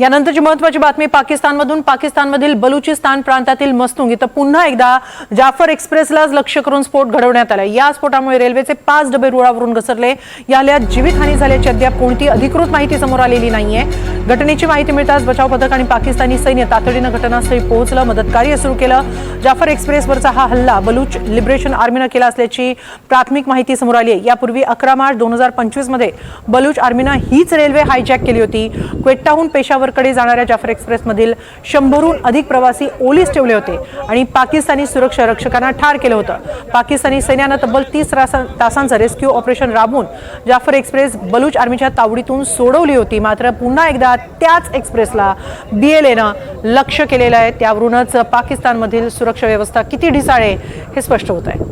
यानंतरची महत्वाची बातमी पाकिस्तानमधून. पाकिस्तानमधील बलुचिस्तान प्रांतातील मस्तुंग इथं पुन्हा एकदा जाफर एक्सप्रेसलाच लक्ष्य करून स्फोट घडवण्यात आला या स्फोटामुळे रेल्वेचे पाच डबे रुळावरून घसरले. या हल्ल्यात जीवितहानी झाल्याची अद्याप कोणती अधिकृत माहिती समोर आलेली नाहीये. घटनेची माहिती मिळताच बचाव पथक आणि पाकिस्तानी सैन्य तातडीनं घटनास्थळी पोहोचलं. मदत कार्य सुरू केलं. जाफर एक्सप्रेसवरचा हा हल्ला बलुच लिबरेशन आर्मीनं केला असल्याची प्राथमिक माहिती समोर आली आहे. यापूर्वी अकरा मार्च दोन हजार पंचवीसमध्ये बलूच आर्मीनं हीच रेल्वे हायजॅक केली होती. क्वेट्टाहून पेशावर पेशावरकडे जाणाऱ्या जाफर एक्सप्रेसमधील शंभरहून अधिक प्रवासी ओलीस ठेवले होते आणि पाकिस्तानी सुरक्षा रक्षकांना ठार केलं होतं. पाकिस्तानी सैन्यानं तब्बल तीस तासांचं रेस्क्यू ऑपरेशन राबवून जाफर एक्सप्रेस बलूच आर्मीच्या तावडीतून सोडवली होती. मात्र पुन्हा एकदा त्याच एक्सप्रेसला बी एल एनं लक्ष केलेलं आहे. त्यावरूनच पाकिस्तानमधील सुरक्षा व्यवस्था किती ढिसाळे हे स्पष्ट होत आहे.